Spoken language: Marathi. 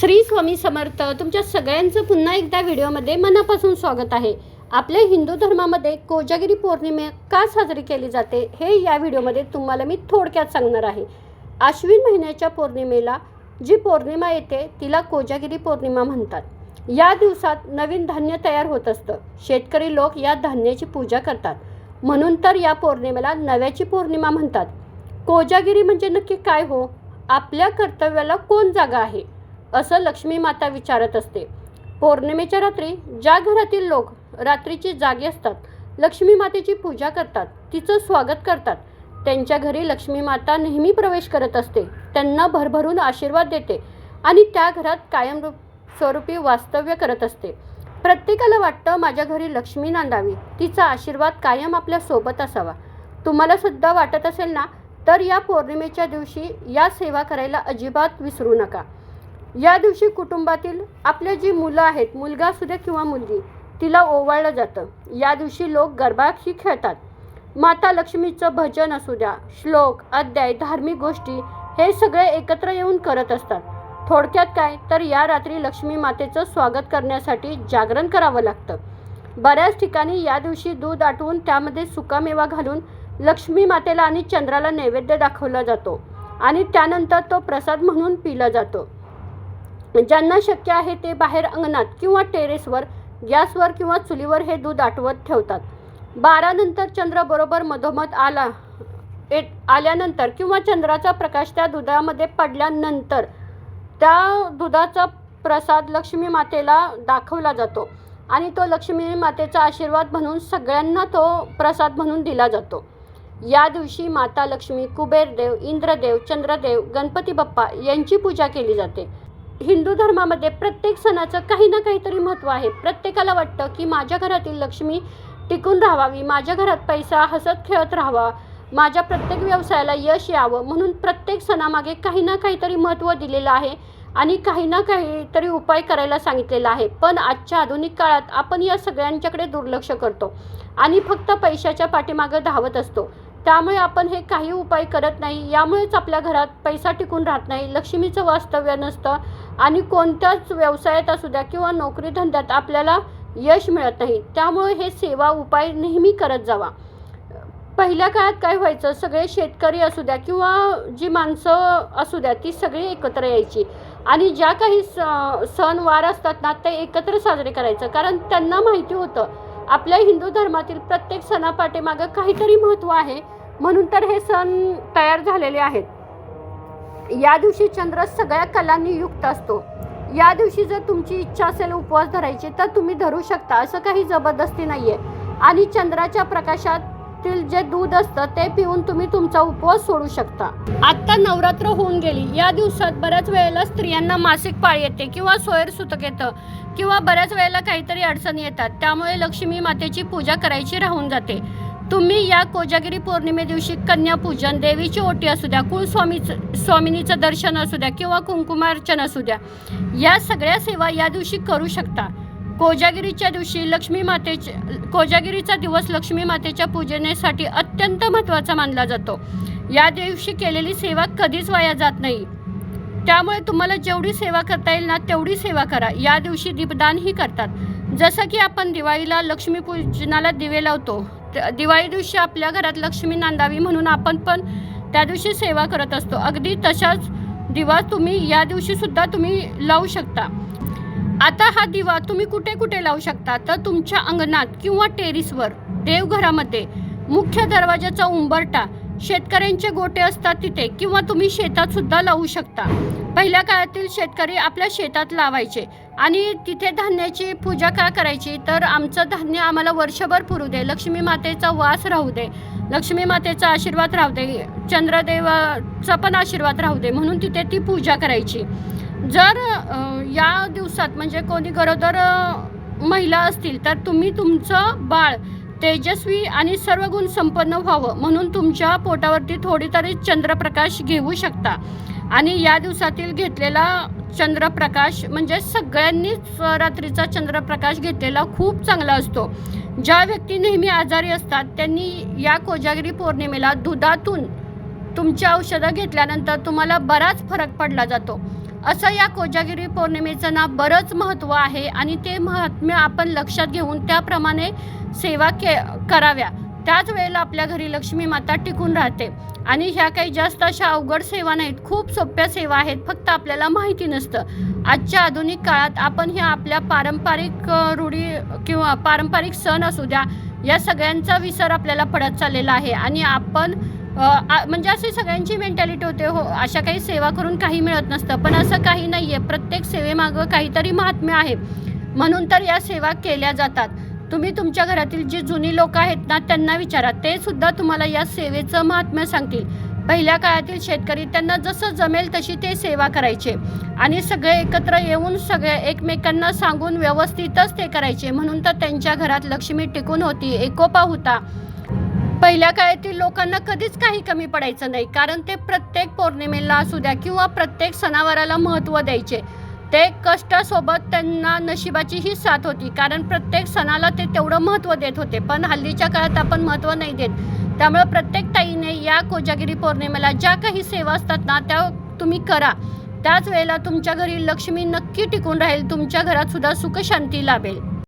श्री स्वामी समर्थ तुमच्या सगळ्यांचं पुन्हा एकदा व्हिडिओमध्ये मनापासून स्वागत आहे. आपल्या हिंदू धर्मामध्ये कोजागिरी पौर्णिमा का साजरी केली जाते हे या व्हिडिओमध्ये तुम्हाला मी थोडक्यात सांगणार आहे. आश्विन महिन्याच्या पौर्णिमेला जी पौर्णिमा येते तिला कोजागिरी पौर्णिमा म्हणतात. या दिवसात नवीन धान्य तयार होत असतं. शेतकरी लोक या धान्याची पूजा करतात. म्हणून तर या पौर्णिमेला नव्याची पौर्णिमा म्हणतात. कोजागिरी म्हणजे नक्की काय हो? आपल्या कर्तव्याला कोण जागा आहे? असं लक्ष्मी माता विचारत असते. पौर्णिमेच्या रात्री ज्या घरातील लोक रात्रीची जागे असतात लक्ष्मी मातेची पूजा करतात तिचं स्वागत करतात. त्यांच्या घरी लक्ष्मी माता नेहमी प्रवेश करत असते. त्यांना भरभरून आशीर्वाद देते आणि त्या घरात कायम स्वरूपी वास्तव्य करत असते. प्रत्येकाला वाटतं माझ्या घरी लक्ष्मी नांदावी. तिचा आशीर्वाद कायम आपल्यासोबत असावा. तुम्हाला सुद्धा वाटत असेल ना? तर या पौर्णिमेच्या दिवशी या सेवा करायला अजिबात विसरू नका. या दिवशी कुटुंबातील आपले जी मुलं आहेत मुलगा असू दे किंवा मुलगी तिला ओवाळलं जातं. या दिवशी लोक गरबाही खेळतात. माता लक्ष्मीचं भजन असू द्या श्लोक अध्याय धार्मिक गोष्टी हे सगळे एकत्र येऊन करत असतात. थोडक्यात काय? तर या रात्री लक्ष्मी मातेचं स्वागत करण्यासाठी जागरण करावं लागतं. बऱ्याच ठिकाणी या दिवशी दूध आटवून त्यामध्ये सुकामेवा घालून लक्ष्मी मातेला आणि चंद्राला नैवेद्य दाखवला जातो आणि त्यानंतर तो प्रसाद म्हणून पिला जातो. ज्यांना शक्य आहे ते बाहेर अंगणात किंवा टेरेसवर गॅसवर किंवा चुलीवर हे दूध आटवत ठेवतात. बारानंतर चंद्र बरोबर मधोमध आला ए आल्यानंतर किंवा चंद्राचा प्रकाश त्या दुधामध्ये पडल्यानंतर त्या दुधाचा प्रसाद लक्ष्मी मातेला दाखवला जातो आणि तो लक्ष्मी मातेचा आशीर्वाद म्हणून सगळ्यांना तो प्रसाद म्हणून दिला जातो. या दिवशी माता लक्ष्मी कुबेरदेव इंद्रदेव चंद्रदेव गणपती बाप्पा यांची पूजा केली जाते. हिंदू धर्मामध्ये प्रत्येक सणाचं काही ना काहीतरी महत्त्व आहे. प्रत्येकाला वाटतं की माझ्या घरातील लक्ष्मी टिकून राहावी माझ्या घरात पैसा हसत खेळत राहावा माझ्या प्रत्येक व्यवसायाला यश यावं म्हणून प्रत्येक सणामागे काही ना काहीतरी महत्त्व दिलेलं आहे आणि काही ना काहीतरी उपाय करायला सांगितलेला आहे. पण आजच्या आधुनिक काळात आपण या सगळ्यांच्याकडे दुर्लक्ष करतो आणि फक्त पैशाच्या पाठीमागं धावत असतो. त्यामुळे आपण हे काही उपाय करत नाही. यामुळेच आपल्या घरात पैसा टिकून राहत नाही. लक्ष्मीचं वास्तव्य नसतं आणि कोणत्याच व्यवसायात असू द्या किंवा नोकरी धंद्यात आपल्याला यश मिळत नाही. त्यामुळे हे सेवा उपाय नेहमी करत जावा. पहिल्या काळात काय व्हायचं? सगळे शेतकरी असू द्या किंवा जी माणसं असू द्या ती सगळी एकत्र यायची. आणि ज्या काही स सण वार असतात ना ते एकत्र साजरे करायचं. कारण त्यांना माहिती होतं आपल्या हिंदू धर्मातील प्रत्येक सणापाठीमागं काहीतरी महत्त्व आहे. म्हणून तर हे सण तयार झालेले आहेत. या दिवशी चंद्र सगळ्या कलांनी युक्त असतो. या दिवशी जर तुमची इच्छा असेल उपवास धरायची तर तुम्ही धरू शकता असं काही जबरदस्ती नाही आहे आणि चंद्राच्या प्रकाशातील जे दूध असतं ते पिऊन तुम्ही तुमचा उपवास सोडू शकता. आत्ता नवरात्र होऊन गेली. या दिवसात बऱ्याच वेळेला स्त्रियांना मासिक पाळी येते किंवा सोयर सुतक येतं किंवा बऱ्याच वेळेला काहीतरी अडचणी येतात. त्यामुळे लक्ष्मी मातेची पूजा करायची राहून जाते. तुम्ही या कोजागिरी पौर्णिमे दिवशी कन्यापूजन देवीची ओटी असू द्या कुलस्वामीचं स्वामिनीचं दर्शन असू द्या किंवा कुंकुमार्चन असू द्या या सगळ्या सेवा या दिवशी करू शकता. कोजागिरीच्या दिवशी लक्ष्मी मातेचे कोजागिरीचा दिवस लक्ष्मी मातेच्या पूजनेसाठी अत्यंत महत्त्वाचा मानला जातो. या दिवशी केलेली सेवा कधीच वाया जात नाही. त्यामुळे तुम्हाला जेवढी सेवा करता येईल ना तेवढी सेवा करा. या दिवशी दीपदानही करतात. जसं की आपण दिवाळीला लक्ष्मीपूजनाला दिवे लावतो दिवाळी दिवशी आपल्या घरात लक्ष्मी नांदावी म्हणून आपण पण त्या दिवशी सेवा करत असतो. अगदी तशाच दिवा तुम्ही या दिवशी सुद्धा तुम्ही लावू शकता. आता हा दिवा तुम्ही कुठे कुठे लावू शकता? तर तुमच्या अंगणात किंवा टेरिसवर देवघरामध्ये मुख्य दरवाजाचा उंबरटा शेतकऱ्यांचे गोटे असतात तिथे किंवा तुम्ही शेतात सुद्धा लावू शकता. पहिल्या काळातील शेतकरी आपल्या शेतात लावायचे. आणि तिथे धान्याची पूजा का करायची? तर आमचं धान्य आम्हाला वर्षभर पुरू दे. लक्ष्मी मातेचा वास राहू दे. लक्ष्मी मातेचा आशीर्वाद राहू दे. चंद्रदेवाचा पण आशीर्वाद राहू दे. म्हणून तिथे ती पूजा करायची. जर या दिवसात म्हणजे कोणी गरोदर महिला असतील तर तुम्ही तुमचं बाळ तेजस्वी आणि सर्व गुण संपन्न व्हावं. म्हणून तुमच्या पोटावरती थोडी तरी चंद्रप्रकाश घेऊ शकता. आणि या दिवसातील घेतलेला चंद्रप्रकाश म्हणजे सगळ्यांनीच रात्रीचा चंद्रप्रकाश घेतलेला खूप चांगला असतो. ज्या व्यक्ती नेहमी आजारी असतात त्यांनी या कोजागिरी पौर्णिमेला दुधातून तुमची औषधं घेतल्यानंतर तुम्हाला बराच फरक पडला जातो. असं या कोजागिरी पौर्णिमेचं ना बरंच महत्त्व आहे आणि ते महात्म्य आपण लक्षात घेऊन त्याप्रमाणे सेवा के कराव्या. त्याच वेळेला आपल्या घरी लक्ष्मी माता टिकून राहते. आणि ह्या काही जास्त अशा अवघड सेवा नाहीत खूप सोप्या सेवा आहेत फक्त आपल्याला माहिती नसतं. आजच्या आधुनिक काळात आपण ह्या आपल्या पारंपरिक रूढी किंवा पारंपरिक सण असू द्या या सगळ्यांचा विसर आपल्याला पडत चाललेला आहे. आणि आपण म्हणजे अशी सगळ्यांची मेंटॅलिटी होते हो अशा काही सेवा करून काही मिळत नसतं. पण असं काही नाही आहे प्रत्येक सेवेमागं काहीतरी महात्म्य आहे. म्हणून तर या सेवा केल्या जातात. तुम्ही तुमच्या घरातील जी जुनी लोक आहेत ना त्यांना विचारा. ते सुद्धा तुम्हाला या सेवेचं महात्म्य सांगतील. पहिल्या काळातील शेतकरी त्यांना जसं जमेल तशी ते सेवा करायचे. आणि सगळे एकत्र येऊन सगळे एकमेकांना सांगून व्यवस्थितच ते करायचे. म्हणून तर त्यांच्या घरात लक्ष्मी टिकून होती एकोपा होता. पहिल्या काळातील लोकांना कधीच काही कमी पडायचं नाही. कारण ते प्रत्येक पौर्णिमेला असू द्या किंवा प्रत्येक सणावाराला महत्त्व द्यायचे. ते कष्टासोबत त्यांना नशिबाची ही साथ होती. कारण प्रत्येक सणाला ते तेवढं महत्त्व देत होते. पण हल्लीच्या काळात आपण महत्त्व नाही देत. त्यामुळे प्रत्येक ताईने या कोजागिरी पौर्णिमेला ज्या काही सेवा असतात ना त्या तुम्ही करा. त्याच वेळेला तुमच्या घरी लक्ष्मी नक्की टिकून राहील. तुमच्या घरात सुद्धा सुखशांती लाभेल.